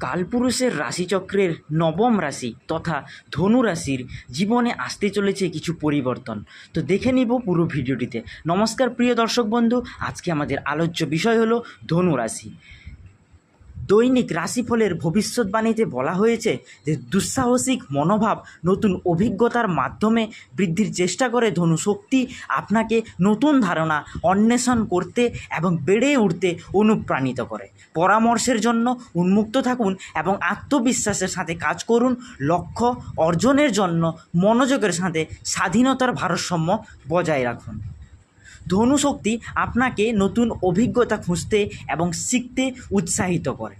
কালপুরুষের রাশিচক্রের নবম রাশি তথা ধনু রাশির জীবনে আসতে চলেছে কিছু পরিবর্তন। তো দেখে নিব পুরো ভিডিওটিতে। নমস্কার প্রিয় দর্শক বন্ধু, আজকে আমাদের আলোচ্য বিষয় হলো ধনু রাশি। দৈনিক রাশিফলের ভবিষ্যৎবাণীতে বলা হয়েছে যে দুঃসাহসিক মনোভাব নতুন অভিজ্ঞতার মাধ্যমে বৃদ্ধির চেষ্টা করে ধনু শক্তি আপনাকে নতুন ধারণা, অন্বেষণ করতে এবং বেড়ে উঠতে অনুপ্রাণিত করে। পরামর্শের জন্য উন্মুক্ত থাকুন এবং আত্মবিশ্বাসের সাথে কাজ করুন। লক্ষ্য অর্জনের জন্য মনোযোগের সাথে স্বাধীনতার ভারসাম্য বজায় রাখুন। ধনু শক্তি আপনাকে নতুন অভিজ্ঞতা খুঁজতে এবং শিখতে উৎসাহিত করে।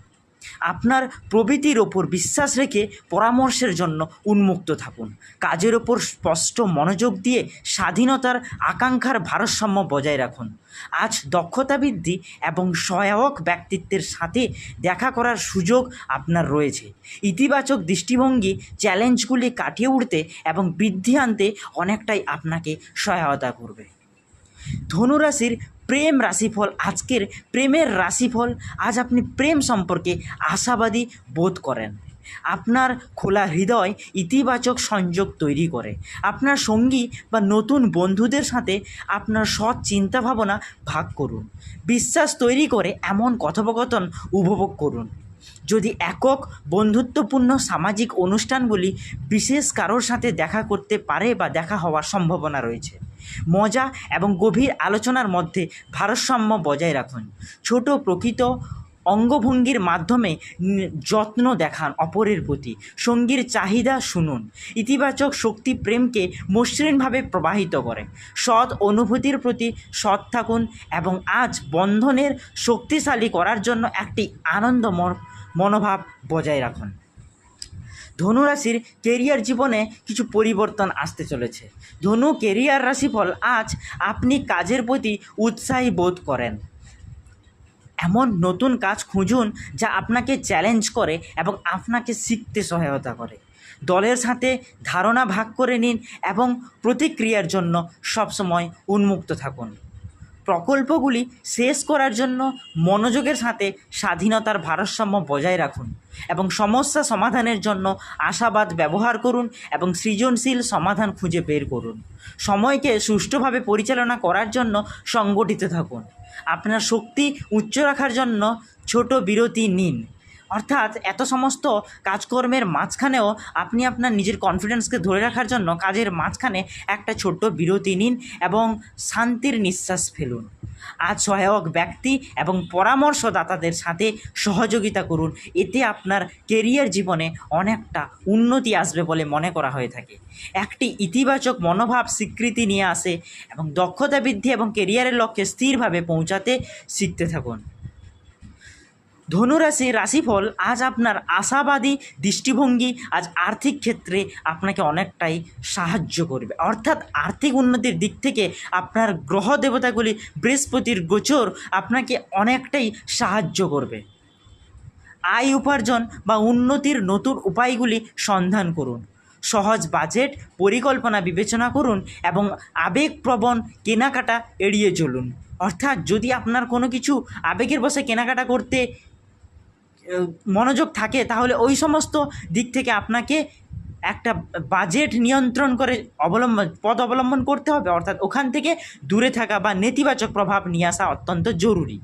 আপনার প্রবৃত্তির ওপর বিশ্বাস রেখে পরামর্শের জন্য উন্মুক্ত থাকুন। কাজের ওপর স্পষ্ট মনোযোগ দিয়ে স্বাধীনতার আকাঙ্ক্ষার ভারসাম্য বজায় রাখুন। আজ দক্ষতা বৃদ্ধি এবং সহায়ক ব্যক্তিত্বের সাথে দেখা করার সুযোগ আপনার রয়েছে। ইতিবাচক দৃষ্টিভঙ্গি চ্যালেঞ্জগুলি কাটিয়ে উঠতে এবং বৃদ্ধি আনতে অনেকটাই আপনাকে সহায়তা করবে। ধনুরাশির প্রেম রাশিফল, আজকের প্রেমের রাশিফল, আজ আপনি প্রেম সম্পর্কে আশাবাদী বোধ করেন। আপনার খোলা হৃদয় ইতিবাচক সংযোগ তৈরি করে। আপনার সঙ্গী বা নতুন বন্ধুদের সাথে আপনার সৎ চিন্তাভাবনা ভাগ করুন। বিশ্বাস তৈরি করে এমন কথোপকথন উপভোগ করুন। যদি একক বন্ধুত্বপূর্ণ সামাজিক অনুষ্ঠানগুলি বিশেষ কারোর সাথে দেখা করতে পারে বা দেখা হওয়ার সম্ভাবনা রয়েছে। মজা এবং গভীর আলোচনার মধ্যে ভারসাম্য বজায় রাখুন। ছোট প্রকৃত অঙ্গভঙ্গির মাধ্যমে যত্ন দেখান অপরের প্রতি। সঙ্গীর চাহিদা শুনুন। ইতিবাচক শক্তি প্রেমকে মসৃণভাবে প্রবাহিত করে। সৎ অনুভূতির প্রতি সৎ থাকুন এবং আজ বন্ধনের শক্তিশালী করার জন্য একটি আনন্দ মন- মনোভাব বজায় রাখুন। ধনুরাশির কেরিয়ার জীবনে কিছু পরিবর্তন আসতে চলেছে। ধনু কেরিয়ার রাশিফল আজ আপনি কাজের প্রতি উৎসাহী বোধ করেন। এমন নতুন কাজ খুঁজুন যা আপনাকে চ্যালেঞ্জ করে এবং আপনাকে শিখতে সহায়তা করে। দলের সাথে ধারণা ভাগ করে নিন এবং প্রতিক্রিয়ার জন্য সবসময় উন্মুক্ত থাকুন। প্রকল্পগুলি শেষ করার জন্য মনোযোগের সাথে স্বাধীনতার ভারসাম্য বজায় রাখুন এবং সমস্যা সমাধানের জন্য আশাবাদ ব্যবহার করুন এবং সৃজনশীল সমাধান খুঁজে বের করুন। সময়কে সুষ্ঠুভাবে পরিচালনা করার জন্য সংগঠিত থাকুন। আপনার শক্তি উচ্চ রাখার জন্য ছোট বিরতি নিন। অর্থাৎ এত সমস্ত কাজকর্মের মাঝখানেও আপনি আপনার নিজের কনফিডেন্সকে ধরে রাখার জন্য কাজের মাঝখানে একটা ছোট্ট বিরতি নিন এবং শান্তির নিঃশ্বাস ফেলুন। আজ সহায়ক ব্যক্তি এবং পরামর্শদাতাদের সাথে সহযোগিতা করুন। এতে আপনার কেরিয়ার জীবনে অনেকটা উন্নতি আসবে বলে মনে করা হয়ে থাকে। একটি ইতিবাচক মনোভাব স্বীকৃতি নিয়ে আসে এবং দক্ষতা বৃদ্ধি এবং কেরিয়ারের লক্ষ্যে স্থিরভাবে পৌঁছাতে শিখতে থাকুন। ধনুরাশি রাশিফল আজ আপনার আশাবাদী দৃষ্টিভঙ্গি, আজ আর্থিক ক্ষেত্রে আপনাকে অনেকটাই সাহায্য করবে। অর্থাৎ আর্থিক উন্নতির দিক থেকে আপনার গ্রহ দেবতাগুলি বৃহস্পতির গোচর আপনাকে অনেকটাই সাহায্য করবে। আয় উপার্জন বা উন্নতির নতুন উপায়গুলি সন্ধান করুন। সহজ বাজেট, পরিকল্পনা বিবেচনা করুন এবং আবেগপ্রবণ কেনাকাটা এড়িয়ে চলুন। অর্থাৎ যদি আপনার কোনো কিছু আবেগের বসে কেনাকাটা করতে মনোযোগ থাকে, তাহলে ওই সমস্ত দিক থেকে আপনাকে একটা বাজেট নিয়ন্ত্রণ করে অবলম্বন পদ অবলম্বন করতে হবে। অর্থাৎ ওখান থেকে দূরে থাকা বা নেতিবাচক প্রভাব নিয়ে আসা অত্যন্ত জরুরি।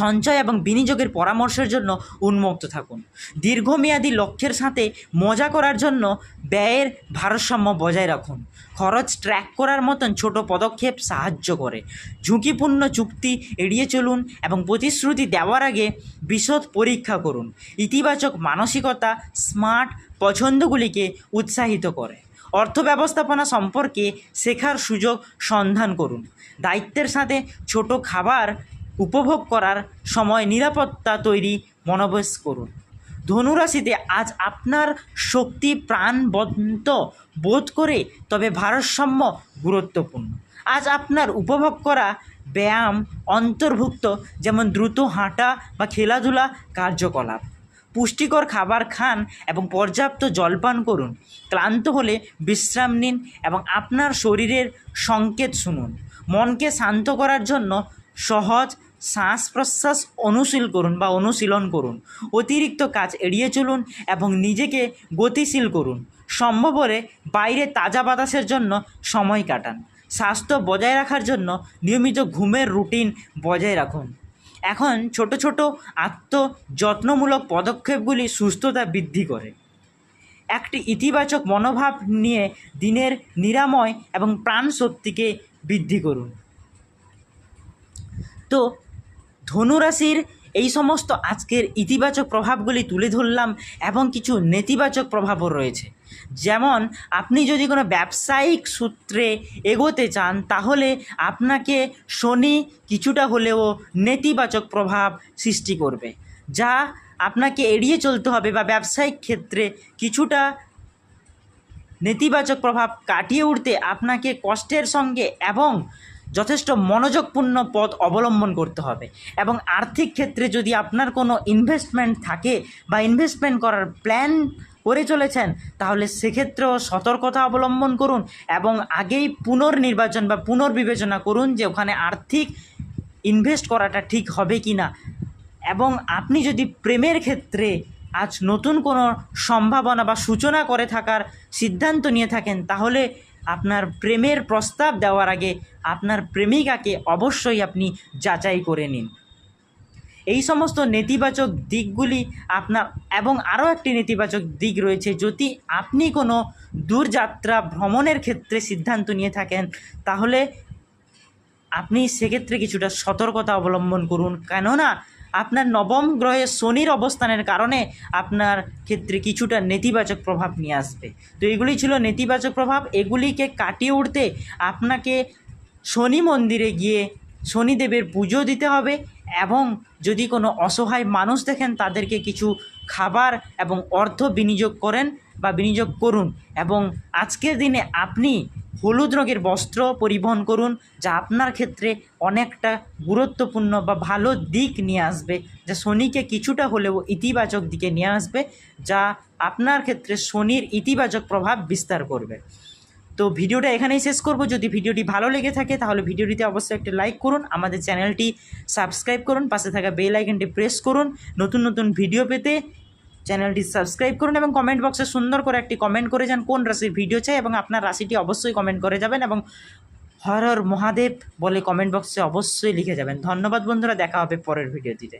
সঞ্চয় এবং বিনিয়োগের পরামর্শের জন্য উন্মুক্ত থাকুন। দীর্ঘমেয়াদী লক্ষ্যের সাথে মজা করার জন্য ব্যয়ের ভারসাম্য বজায় রাখুন। খরচ ট্র্যাক করার মতন ছোট পদক্ষেপ সাহায্য করে। ঝুঁকিপূর্ণ চুক্তি এড়িয়ে চলুন এবং প্রতিশ্রুতি দেওয়ার আগে বিশদ পরীক্ষা করুন। ইতিবাচক মানসিকতা স্মার্ট পছন্দগুলিকে উৎসাহিত করে। অর্থ ব্যবস্থাপনা সম্পর্কে শেখার সুযোগ সন্ধান করুন। দায়িত্বের সাথে ছোট খাবার উপভোগ করার সময় নিরাপত্তা তৈরি মনোবেশ করুন। ধনুরাশিতে আজ আপনার শক্তি প্রাণবন্ত বোধ করে, তবে ভারসাম্য গুরুত্বপূর্ণ। আজ আপনার উপভোগ করা ব্যায়াম অন্তর্ভুক্ত, যেমন দ্রুত হাঁটা বা খেলাধুলা কার্যকলাপ। পুষ্টিকর খাবার খান এবং পর্যাপ্ত জলপান করুন। ক্লান্ত হলে বিশ্রাম নিন এবং আপনার শরীরের সংকেত শুনুন। মনকে শান্ত করার জন্য সহজ শ্বাস প্রশ্বাস অনুশীল করুন বা অনুশীলন করুন। অতিরিক্ত কাজ এড়িয়ে চলুন এবং নিজেকে গতিশীল করুন। সম্ভব হলে বাইরে তাজা বাতাসের জন্য সময় কাটান। স্বাস্থ্য বজায় রাখার জন্য নিয়মিত ঘুমের রুটিন বজায় রাখুন। এখন ছোট ছোট আত্মযত্নমূলক পদক্ষেপগুলি সুস্থতা বৃদ্ধি করে। একটি ইতিবাচক মনোভাব নিয়ে দিনের নিরাময় এবং প্রাণ শক্তিকে বৃদ্ধি করুন। তো ধনুরাশির এই সমস্ত আজকের ইতিবাচক প্রভাবগুলি তুলে ধরলাম এবং কিছু নেতিবাচক প্রভাবও রয়েছে। যেমন, আপনি যদি কোনো ব্যবসায়িক সূত্রে এগোতে চান, তাহলে আপনাকে শনি কিছুটা হলেও নেতিবাচক প্রভাব সৃষ্টি করবে, যা আপনাকে এড়িয়ে চলতে হবে বা ব্যবসায়িক ক্ষেত্রে কিছুটা নেতিবাচক প্রভাব কাটিয়ে উঠতে আপনাকে কষ্টের সঙ্গে এবং যথেষ্ট মনোযোগপূর্ণ পথ অবলম্বন করতে হবে। এবং আর্থিক ক্ষেত্রে যদি আপনার কোনো ইনভেস্টমেন্ট থাকে বা ইনভেস্টমেন্ট করার প্ল্যান করে চলেছেন, তাহলে সেক্ষেত্রেও সতর্কতা অবলম্বন করুন এবং আগেই পুনর্নির্বাচন বা পুনর্বিবেচনা করুন যে ওখানে আর্থিক ইনভেস্ট করাটা ঠিক হবে কি না। এবং আপনি যদি প্রেমের ক্ষেত্রে আজ নতুন কোনো সম্ভাবনা বা সূচনা করে থাকার সিদ্ধান্ত নিয়ে থাকেন, তাহলে আপনার প্রেমের প্রস্তাব দেওয়ার আগে আপনার প্রেমিকাকে অবশ্যই আপনি যাচাই করে নিন। এই সমস্ত নেতিবাচক দিকগুলি আপনার এবং আরও একটি নেতিবাচক দিক রয়েছে, যদি আপনি কোনো দূরযাত্রা ভ্রমণের ক্ষেত্রে সিদ্ধান্ত নিয়ে থাকেন, তাহলে আপনি সেক্ষেত্রে কিছুটা সতর্কতা অবলম্বন করুন। কেননা আপনার নবম গ্রহে শনির অবস্থানের কারণে আপনার ক্ষেত্রে কিছুটা নেতিবাচক প্রভাব নিয়ে আসবে। তো এগুলি ছিল নেতিবাচক প্রভাব। এগুলিকে কাটিয়ে উঠতে আপনাকে শনি মন্দিরে গিয়ে শনিদেবের পুজো দিতে হবে এবং যদি কোনো অসহায় মানুষ দেখেন, তাদেরকে কিছু খাবার এবং অর্থ বিনিয়োগ করেন বা বিনিয়োগ করুন এবং আজকের দিনে আপনি হলুদ রঙের বস্ত্র পরিবহন করুন, যা আপনার ক্ষেত্রে অনেকটা গুরুত্বপূর্ণ বা ভালো দিক নিয়ে আসবে। যা শনিকে কিছুটা হলেও ইতিবাচক দিকে নিয়ে আসবে, যা আপনার ক্ষেত্রে শনির ইতিবাচক প্রভাব বিস্তার করবে। তো ভিডিওটা এখানেই শেষ করব। যদি ভিডিওটি ভালো লেগে থাকে, তাহলে ভিডিওটিতে অবশ্যই একটা লাইক করুন। আমাদের চ্যানেলটি সাবস্ক্রাইব করুন, পাশে থাকা বেল আইকনটি প্রেস করুন। নতুন নতুন ভিডিও পেতে চ্যানেলটি সাবস্ক্রাইব করুন এবং কমেন্ট বক্সে সুন্দর করে একটি কমেন্ট করে যান কোন রাশির ভিডিও চাই এবং আপনার রাশিটি অবশ্যই কমেন্ট করে যাবেন এবং হর হর মহাদেব বলে কমেন্ট বক্সে অবশ্যই লিখে যাবেন। ধন্যবাদ বন্ধুরা, দেখা হবে পরের ভিডিওটিতে